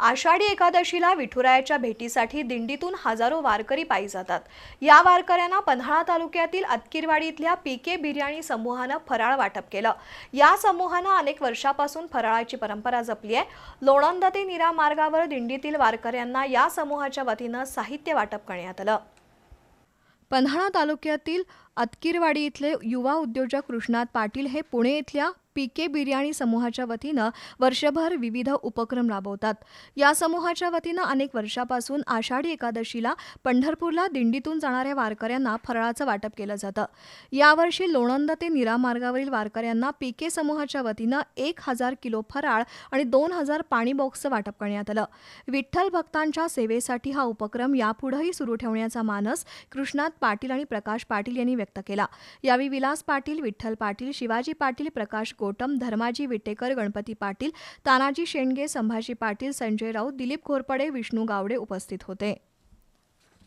आषाढी एकादशीला विठुरायाच्या भेटीसाठी दिंडीतून हजारो वारकरी पायी जातात. या वारकऱ्यांना पन्हाळा तालुक्यातील अतकिरवाडी इथल्या पी के बिर्याणी समूहानं फराळ वाटप केलं. या समूहानं अनेक वर्षापासून फराळाची परंपरा जपली आहे. लोणंद ते निरा मार्गावर दिंडीतील वारकऱ्यांना या समूहाच्या वतीनं साहित्य वाटप करण्यात आलं. पन्हाळा तालुक्यातील अतकिरवाडी इथले युवा उद्योजक कृष्णात पाटील हे पुणे इथल्या पी के बिर्याणी समूहाच्या वतीनं वर्षभर विविध उपक्रम राबवतात. या समूहाच्या वतीनं अनेक वर्षापासून आषाढी एकादशीला पंढरपूरला दिंडीतून जाणाऱ्या वारकऱ्यांना फराळाचं वाटप केलं जातं. यावर्षी लोणंद ते निरा मार्गावरील वारकऱ्यांना पी के समूहाच्या वतीनं एक हजार किलो फराळ आणि दोन हजार पाणी बॉक्सचं वाटप करण्यात आलं. विठ्ठल भक्तांच्या सेवेसाठी हा उपक्रम यापुढेही सुरू ठेवण्याचा मानस कृष्णात पाटील आणि प्रकाश पाटील यांनी व्यक्त केला. यावेळी विलास पाटील विठ्ठल पाटील शिवाजी पाटील प्रकाश कोटम धर्माजी विटेकर गणपती पाटील तानाजी शेंडगे संभाजी पाटील संजय राऊत दिलीप घोरपडे विष्णू गावडे उपस्थित होते.